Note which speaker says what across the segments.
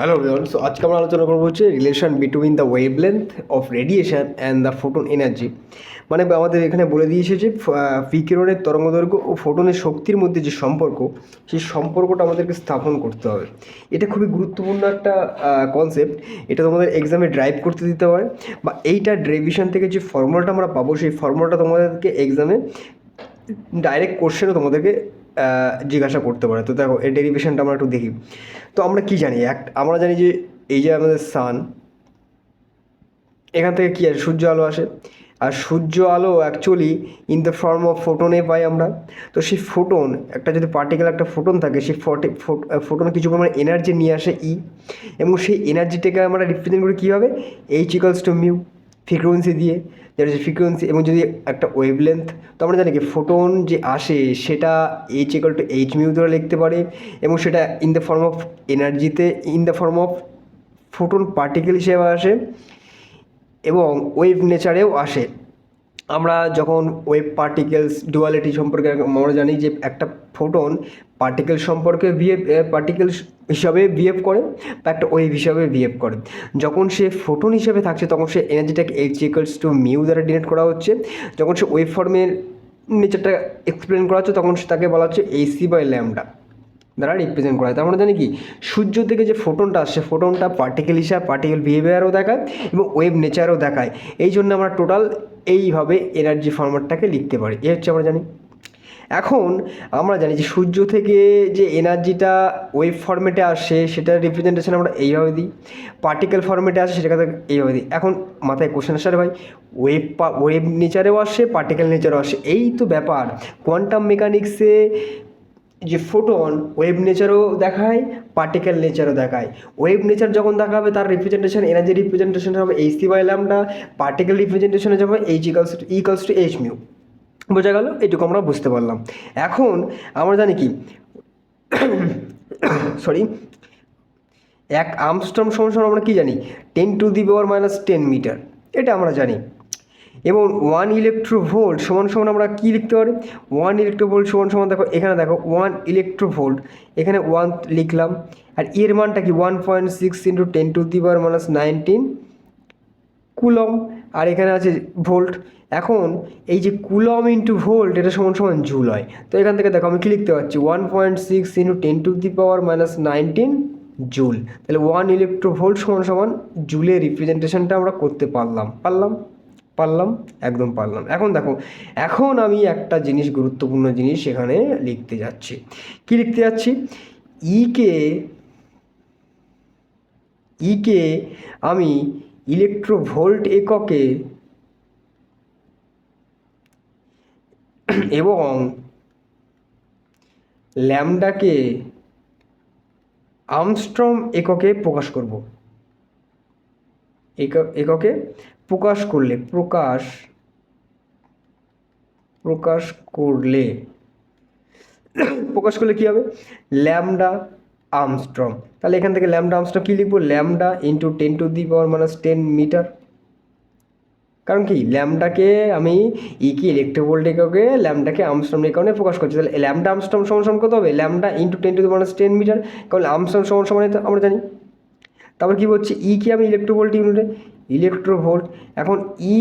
Speaker 1: Hello so আজকে আমরা আলোচনা করব হচ্ছে relation between the wavelength of radiation and the photon energy মানে আমাদের এখানে বলে দিয়েছে যে বিকিরণের তরঙ্গদৈর্ঘ্য ও ফোটনের শক্তির মধ্যে যে সম্পর্ক, সেই সম্পর্কটা আমাদেরকে স্থাপন করতে হবে। এটা খুবই গুরুত্বপূর্ণ একটা কনসেপ্ট এটা তোমাদের এক্সামে ড্রাইভ করতে দিতে পারে। বা এইটা ড্রেভিশন থেকে যে ফর্মুলাটা আমরা পাবো, সেই ফর্মুলাটা তোমাদেরকে এক্সামে ডাইরেক্ট কোশ্চেনও তোমাদেরকে জিজ্ঞাসা করতে পারে। তো দেখো এই ডেরিভেশনটা আমরা একটু দেখি। তো আমরা কি জানি? এক, আমরা জানি যে এই যে আমাদের সান এখান থেকে কী আসে? সূর্য আলো আসে। আর সূর্য আলো actually in the form of ফোটনে পাই আমরা। তো সেই ফোটন একটা যদি পার্টিকেল একটা ফোটন থাকে, সেই ফটে ফোটন কিছু পরিমাণে এনার্জি নিয়ে আসে ই এবং সেই এনার্জিটাকে আমরা রিপ্রেজেন্ট করি কীভাবে? H equals to mu frequency দিয়ে যেটা হচ্ছে ফ্রিকোয়েন্সি এবং যদি একটা ওয়েভলেন্থ তো আমরা জানি কি ফোটন যে আসে সেটা H equal to H mu দ্বারা লিখতে পারে এবং সেটা in the form of এনার্জিতে in the form of photon particle হিসেবে আসে এবং ওয়েভ নেচারেও আসে। আমরা যখন ওয়েভ পার্টিকেলস ডুয়ালিটি সম্পর্কে আমরা জানি যে একটা ফোটন পার্টিকেল সম্পর্কে বিহেভ পার্টিকেল হিসাবে বিহেভ করে, বা একটা ওয়েভ হিসাবে বিহেভ করে। যখন সে ফোটন হিসেবে থাকছে, তখন সে এনার্জিটাকে এইচ ইকুয়ালস টু মিউ দ্বারা ডিনেট করা হচ্ছে। যখন সে ওয়েভ ফর্মের নেচারটা এক্সপ্লেন করা হচ্ছে, তখন সে তাকে বলা হচ্ছে এসি বাই ল্যামডা দ্বারা রিপ্রেজেন্ট করা হয়। তার মানে জানি কি? সূর্য থেকে যে ফোটনটা আসছে ফোটনটা পার্টিকেল হিসাবে পার্টিকেল বিহেভিয়ারও দেখায় এবং ওয়েভ নেচারও দেখায়। এই জন্য আমরা টোটাল এইভাবে এনার্জি ফর্মেটটাকে লিখতে পারি। এ হচ্ছে আমরা জানি এখন আমরা জানি যে সূর্য থেকে যে এনার্জিটা ওয়েভ ফর্মেটে আসে, সেটার রিপ্রেজেন্টেশন আমরা এইভাবে দিই। পার্টিকেল ফর্মেটে আসে সেটা এইভাবে দিই। এখন মাথায় কোশ্চেন আসার ভাই ওয়েভ ওয়েভ নেচারেও আসে পার্টিকেল নেচারেও আসে। এই তো ব্যাপার। কোয়ান্টাম মেকানিক্সে যে ফোটন ওয়েভ নেচারও দেখায় পার্টিকেল নেচারও দেখায়। ওয়েভ নেচার যখন দেখাবে, তার রিপ্রেজেন্টেশন এনার্জি রিপ্রেজেন্টেশন হবে H C by lambda particle রিপ্রেজেন্টেশনে যাবে H equals to equals to H mu বোঝা গেল, এটুকু আমরা বুঝতে পারলাম। এখন আমরা জানি কি? সরি এক আমস্ট্রম সমান আমরা কী জানি? Ten to the power minus ten metre এটা আমরা জানি। এবং ওয়ান ইলেকট্রোভোল্ট সমান সমান আমরা কী লিখতে পারি? ওয়ান ইলেকট্রোভোল্ট সমান সমান দেখো, এখানে দেখো ওয়ান ইলেকট্রোভোল্ট এখানে ওয়ান লিখলাম। আর এর মানটা কি? One point six into ten to the power minus nineteen coulomb আর এখানে আছে ভোল্ট। এখন এই যে কুলম ইন্টু ভোল্ট, এটা সমান সমান জুল হয়। তো এখান থেকে দেখো, আমি কি লিখতে পারছি? One point six into ten to the power minus nineteen joule. তাহলে ওয়ান ইলেকট্রো ভোল্ট সমান সমান জুলের রিপ্রেজেন্টেশনটা আমরা করতে পারলাম। পারলাম? পারলাম? একদম পারলাম। এখন দেখো, এখন আমি একটা জিনিস, গুরুত্বপূর্ণ জিনিস এখানে লিখতে যাচ্ছি। কি লিখতে যাচ্ছি? ইকে ইকে আমি ইলেকট্রোভোল্ট এককে এবং ল্যামডাকে আমস্ট্রম এককে প্রকাশ করব। একক- এককে প্রকাশ করলে, প্রকাশ প্রকাশ করলে প্রকাশ করলে কী হবে? ল্যামডা আমস্ট্রম তাহলে এখান থেকে ল্যামডা আমস্ট্রম কী লিখব? Lambda into ten to the power minus ten metre কারণ কি? ল্যামডাকে আমি ই কি ইলেকট্রোভোল্ট এককে ল্যামডাকে আমস্ট্রম কারণে প্রকাশ করছি। তাহলে ল্যামডা আমস্ট্রম সমান সমান কত হবে? Lambda into ten to the minus ten metre কারণ আমস্ট্রম সমান সমান আমরা জানি। তারপর কী বলছি? ই কি আমি ইলেকট্রোভোল্ট ইউনিটে ইলেকট্রোভোল্ট এখন ই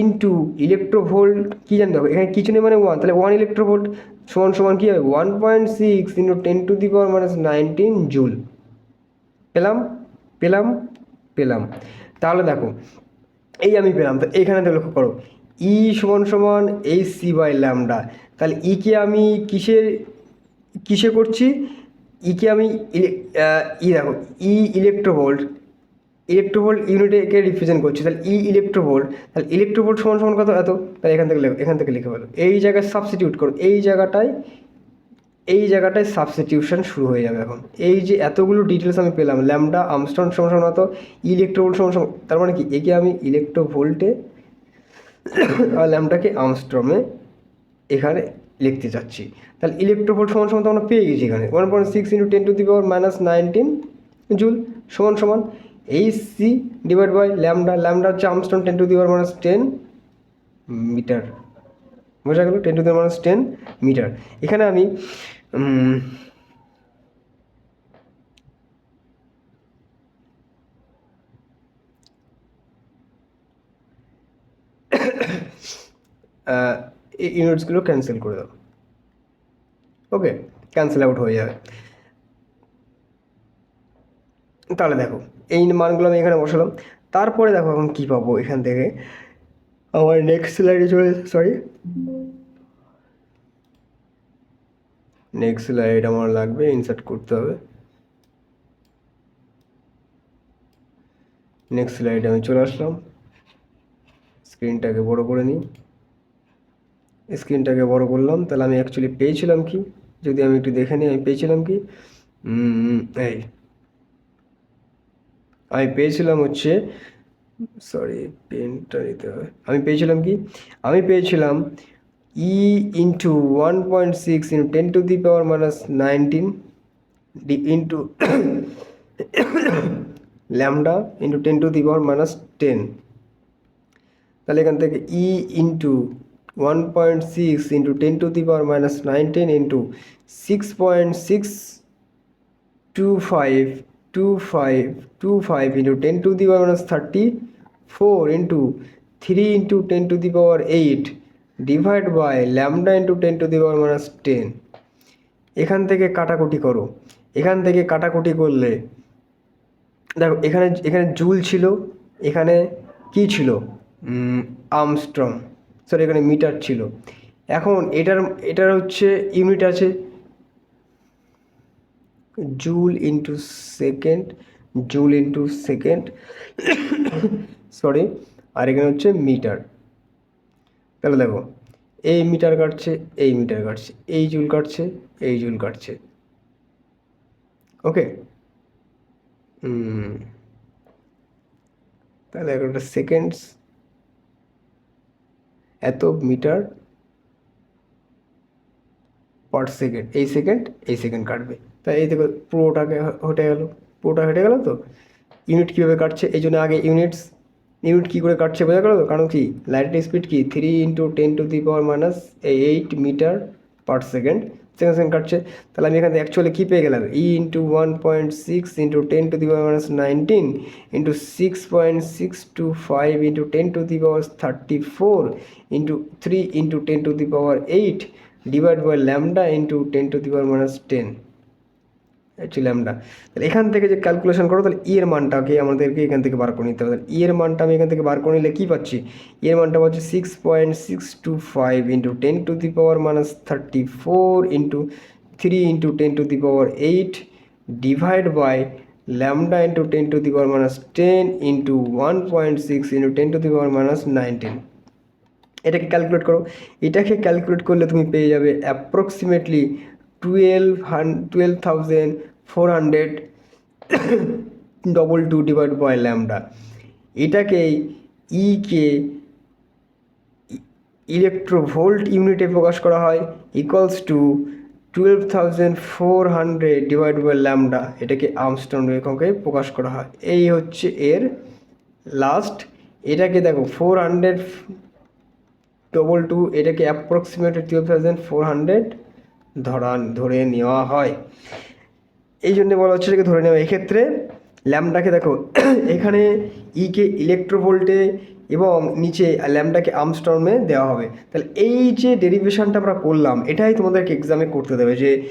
Speaker 1: ইন্টু ইলেকট্রোভোল্ট কী জানি দেখো এখানে কিছু নেই মানে ওয়ান তাহলে ওয়ান ইলেকট্রোভোল্ট সমান সমান কী হবে? One point six into ten to the power minus nineteen joule পেলাম? পেলাম? পেলাম। তাহলে দেখো, এই আমি পেলাম। তো এইখানে তো লক্ষ্য করো ই সমান সমান এই সি বাই ল্যামডা তাহলে ইকে আমি কিসের, কিসে করছি? ইকে আমি ই দেখো, ই ইলেকট্রোভোল্ট ইলেকট্রোভোল্ট ইউনিটকে রিপ্রেজেন্ট করছি। তাহলে ই ইলেকট্রোভোল্ট তাহলে ইলেকট্রোভোল্ট সমান সমান কত? এত। তাহলে এখান থেকে লেখো, এখান থেকে লিখে ফেলো এই জায়গায় সাবস্টিটিউট করো। এই জায়গাটায় এই জায়গাটায় সাবস্টিটিউশন শুরু হয়ে যাবে এখন। এই যে এতগুলো ডিটেলস আমি পেলাম ল্যামডা আমস্টন সমান সমান অত ইলেকট্রোভোল্ট সমান সমান, তার মানে কি? একে আমি ইলেকট্রোভোল্টে আর ল্যামডাকে আমস্ট্রমে এখানে লিখতে চাচ্ছি। তাহলে ইলেকট্রোভোল্ট সমান সমান তো আমরা পেয়ে গেছি এখানে। One point six into ten to the power minus nineteen joule সমান সমান H C divide by lambda lambda হচ্ছে angstrom ten to the power minus ten metre বোঝা গেল? Ten to the minus ten metre এখানে আমি uh, এই ইউনিটসগুলো cancel করে দাও। ওকে ক্যান্সেল আউট হয়ে যাবে। তাহলে দেখো, এই মানগুলো আমি এখানে বসালাম। তারপরে দেখো এখন কী পাবো এখান থেকে। আমার নেক্সট স্লাইডে চলে সরি নেক্সট স্লাইড আমার লাগবে ইনসার্ট করতে হবে। নেক্সট স্লাইডে আমি চলে আসলাম। স্ক্রিনটাকে বড় করে নিই। স্ক্রিনটাকে বড় করলাম, তাহলে আমি অ্যাকচুয়ালি পেয়েছিলাম কি? যদি আমি একটু দেখে নিই, আমি পেয়েছিলাম কি? এই। আমি পেয়েছিলাম হচ্ছে সরি পেনটা নিতে হবে আমি পেয়েছিলাম কি? আমি পেয়েছিলাম E into one point six into ten to the power minus nineteen D into lambda into ten to the power minus ten তাহলে এখান থেকে E into one point six into ten to the power minus nineteen into six point six two five two five two five into ten to the power minus thirty four into three into ten to the power eight divide by lambda into ten to the power minus ten এখান থেকে কাটাকুটি করো। এখান থেকে কাটাকুটি করলে, দেখো, এখানে এখানে জুল ছিল, এখানে কি ছিল? আর্মস্ট্রং। সরি এখানে মিটার ছিল। এখন এটার এটার হচ্ছে ইউনিট আছে joule into second joule into second sorry আর এখানে হচ্ছে মিটার তাহলে দেখো, এই মিটার কাটছে, এই মিটার কাটছে, এই জুল কাটছে, এই জুল কাটছে। ওকে তাহলে একটা সেকেন্ডস এত মিটার পার সেকেন্ড এই সেকেন্ড এই সেকেন্ড কাটবে। তাই এই দেখো পুরোটাকে হটে গেল। পুরোটা হেঁটে গেল তো? ইউনিট কীভাবে কাটছে? এই জন্য আগে ইউনিটস ইউনিট কী করে কাটছে বোঝা গেল? তো কারণ কি? লাইটের স্পিড কি? Three into ten to the power minus eight metre per second second second কাটছে, তাহলে আমি এখানে অ্যাকচুয়ালি কী পেয়ে গেলাম? E into one point six into ten to the power minus nineteen into six point six two five into ten to the power thirty four into three into ten to the power eight divide by lambda into ten to the power minus ten actually lambda তাহলে এখান থেকে যে calculation করো, তাহলে ই এর মানটাকে আমাদেরকে এখান থেকে বার করে নিতে হবে। তাহলে ই এর মানটা আমি এখান থেকে বার করে নিলে কী পাচ্ছি? ই এর মানটা পাচ্ছি six point six two five into ten to the power minus thirty four into three into ten to the power eight divide by lambda into ten to the power minus ten into one point six into ten to the power minus nineteen এটাকে calculate করো। এটাকে calculate করলে তুমি পেয়ে যাবে approximately twelve hun twelve thousand four hundred double two divide by lambda এটাকেই ইকে electronvolt ইউনিটে প্রকাশ করা হয় equals to twelve thousand four hundred divide by lambda এটাকে আর্মস্ট্রং এককে প্রকাশ করা হয়। এই হচ্ছে এর লাস্ট এটাকে দেখো ফোর হান্ড্রেড ডবল টু এটাকে approximate twelve thousand four hundred ধরা, ধরে নেওয়া হয়। এই জন্যে বলা হচ্ছে এটাকে ধরে নেওয়া। এক্ষেত্রে ল্যামডাকে দেখো, এখানে ইকে ইলেকট্রোভোল্টে এবং নিচে ল্যামডাকে আমস্টর্মে দেওয়া হবে। তাহলে এই যে ডেরিভেশনটা আমরা করলাম, এটাই তোমাদেরকে এক্সামে করতে দেবে যে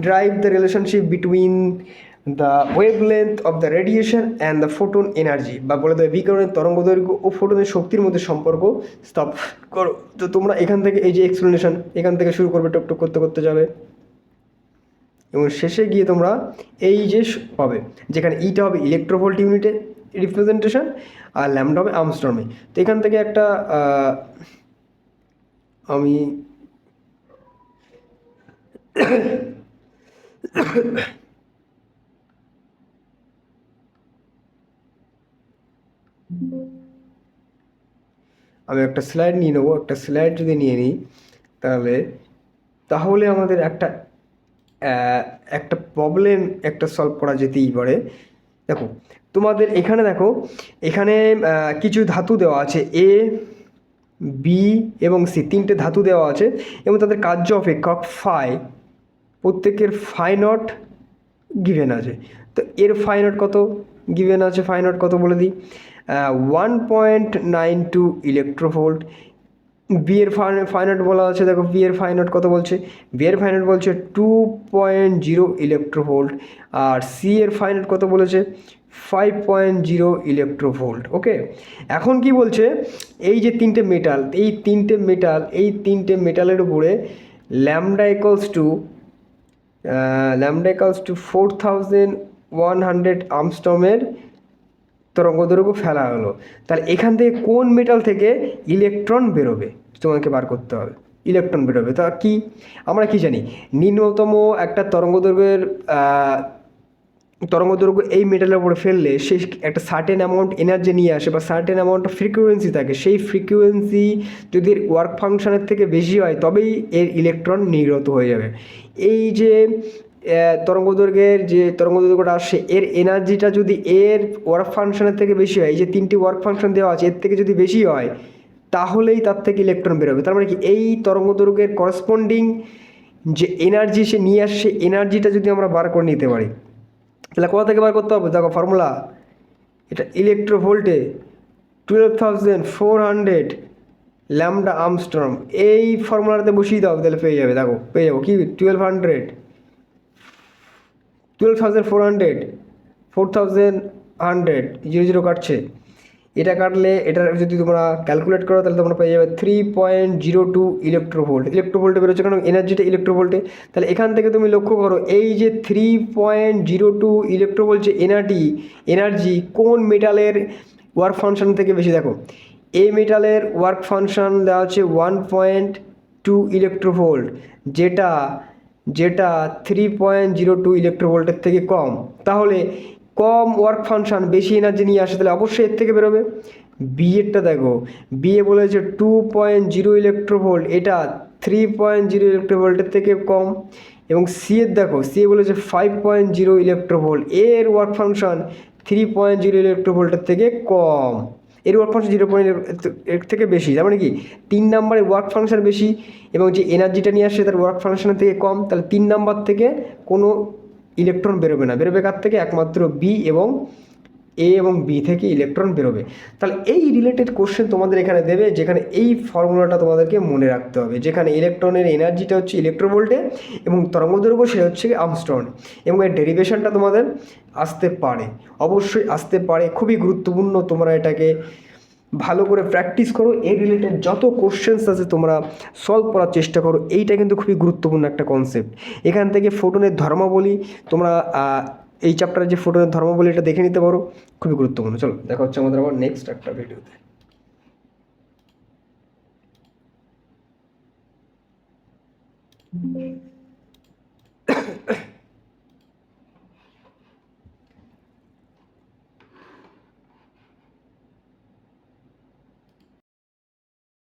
Speaker 1: drive the relationship between the wavelength of the radiation and the photon energy বা বলে দেয় বিকিরণের তরঙ্গ দৈর্ঘ্য ও ফোটনের শক্তির মধ্যে সম্পর্ক স্থাপ করো। তো তোমরা এখান থেকে এই যে এক্সপ্লেনেশন এখান থেকে শুরু করবে, টুকটুক করতে করতে যাবে। এবং শেষে গিয়ে তোমরা এই যে পাবে, যেখানে ইটা হবে ইলেকট্রোভোল্ট ইউনিটে রিপ্রেজেন্টেশন আর ল্যামডা হবে আর্মস্টর্মে তো এখান থেকে একটা আমি আমি একটা স্লাইড নিয়ে নেব। একটা স্লাইড যদি নিয়ে নিই, তাহলে তাহলে আমাদের একটা একটা প্রবলেম একটা সলভ করা যেতেই পারে। দেখো, তোমাদের এখানে দেখো, এখানে কিছু ধাতু দেওয়া আছে। এ বি এবং সি তিনটে ধাতু দেওয়া আছে এবং তাদের কার্য অপেক্ষক ফাই প্রত্যেকের ফাই নট গিভেন আছে। তো এর ফাই নট কত? গিভেন আছে ফাইন নট কত বলে দিই? One point nine two electrovolt B এর ফাইনট বলা আছে, দেখো বি এর ফাইনট কত বলছে? বি এর ফাইনট বলছে টু পয়েন্ট জিরো ইলেকট্রোভোল্ট আর সি এর ফাইনট কত বলেছে? Five point zero electrovolt okay এখন কি বলছে? এই যে তিনটে মেটাল এই তিনটে মেটাল এই তিনটে মেটালের উপরে lambda equals to lambda equals to four thousand one hundred আমস্টমের তরঙ্গদৈর্ঘ্য ফেলা হলো। তাহলে এখান থেকে কোন মেটাল থেকে ইলেকট্রন বেরোবে? তোমাকে বার করতে হবে। ইলেকট্রন বেরোবে। তা কি? আমরা কি জানি? নিম্নতম একটা তরঙ্গদৈর্ঘ্যের তরঙ্গদৈর্ঘ্য এই মেটালের উপরে ফেললে সে একটা সার্টেন অ্যামাউন্ট এনার্জি নিয়ে আসে বা সার্টেন অ্যামাউন্ট ফ্রিকুয়েন্সি থাকে। সেই ফ্রিকুয়েন্সি যদি ওয়ার্ক ফাংশনের থেকে বেশি হয়, তবেই এর ইলেকট্রন নির্গত হয়ে যাবে। এই যে তরঙ্গদৈর্ঘ্যের যে তরঙ্গ তরঙ্গদৈর্ঘ্যটা আসছে এর এনার্জিটা যদি এর ওয়ার্ক ফাংশনের থেকে বেশি হয়, এই যে তিনটি ওয়ার্ক ফাংশন দেওয়া আছে, এর থেকে যদি বেশি হয়, তাহলেই তার থেকে ইলেকট্রন বেরোবে তার মানে কি? এই তরঙ্গ তরঙ্গদৈর্ঘ্যের করসপন্ডিং যে এনার্জি সে নিয়ে আসছে এনার্জিটা যদি আমরা বার করে নিতে পারি, তাহলে কোথা থেকে বার করতে হবে? দেখো ফর্মুলা এটা ইলেকট্রোভোল্টে twelve thousand four hundred lambda angstrom এই ফর্মুলাটাতে বসিয়ে দাও, তাহলে পেয়ে যাবে। দেখো, পেয়ে যাব। কি? Twelve hundred twelve thousand four hundred four thousand hundred zero zero কাটছে। এটা কাটলে এটা যদি তোমরা ক্যালকুলেট করো, তাহলে তোমরা পেয়ে যাবে three point zero two electrovolt ইলেকট্রোভোল্টে বেরোচ্ছে কারণ এনার্জিটা ইলেকট্রোভোল্টে তাহলে এখান থেকে তুমি লক্ষ্য করো, এই যে three point zero two electronvolt যে এনার্জি এনার্জি কোন মেটালের ওয়ার্ক ফাংশন থেকে বেশি? দেখো, এই মেটালের ওয়ার্ক ফাংশন দেওয়া হচ্ছে ওয়ান পয়েন্ট টু ইলেকট্রোভোল্ট যেটা যেটা থ্রি পয়েন্ট জিরো টু ইলেকট্রোভোল্টের থেকে কম, তাহলে কম ওয়ার্ক ফাংশন বেশি এনার্জি নিয়ে আসে, তাহলে অবশ্যই এর থেকে বেরোবে। বিএরটা দেখো বিএ বলেছে টু পয়েন্ট জিরো ইলেকট্রোভোল্ট এটা থ্রি পয়েন্ট জিরো ইলেকট্রোভোল্টের থেকে কম, এবং সি এর দেখো সি এ বলেছে ফাইভ পয়েন্ট জিরো ইলেকট্রোভোল্ট এর work function three point zero ইলেকট্রোভোল্টের থেকে কম। এর ওয়ার্ক ফাংশন জিরো পয়েন্ট এর থেকে বেশি। তার মানে কি? তিন নাম্বারের ওয়ার্ক ফাংশন বেশি এবং যে এনার্জিটা নিয়ে আসে তার ওয়ার্ক ফাংশনের থেকে কম, তাহলে তিন নাম্বার থেকে কোনো ইলেকট্রন বেরোবে না। বেরোবে কার থেকে? একমাত্র বি এবং এ এবং বি থেকে ইলেকট্রন বেরোবে। তাহলে এই রিলেটেড কোশ্চেন তোমাদের এখানে দেবে, যেখানে এই ফর্মুলাটা তোমাদেরকে মনে রাখতে হবে। যেখানে ইলেকট্রনের এনার্জিটা হচ্ছে ইলেকট্রোভোল্টে এবং তরঙ্গদৈর্ঘ্য সেটা হচ্ছে আমস্ট্রন এবং এর ডেরিভেশনটা তোমাদের আসতে পারে। অবশ্যই আসতে পারে, খুবই গুরুত্বপূর্ণ তোমরা এটাকে ভালো করে প্র্যাকটিস করো। এই রিলেটেড যত কোশ্চেন্স আছে তোমরা সলভ করার চেষ্টা করো। এইটা কিন্তু খুবই গুরুত্বপূর্ণ একটা কনসেপ্ট এখান থেকে ফোটনের ধর্মাবলী তোমরা এই চ্যাপ্টারে যে ফোটনের ধর্মাবলী এটা দেখে নিতে পারো, খুবই গুরুত্বপূর্ণ। চলো, দেখা হচ্ছে আমাদের আবার নেক্সট একটা ভিডিওতে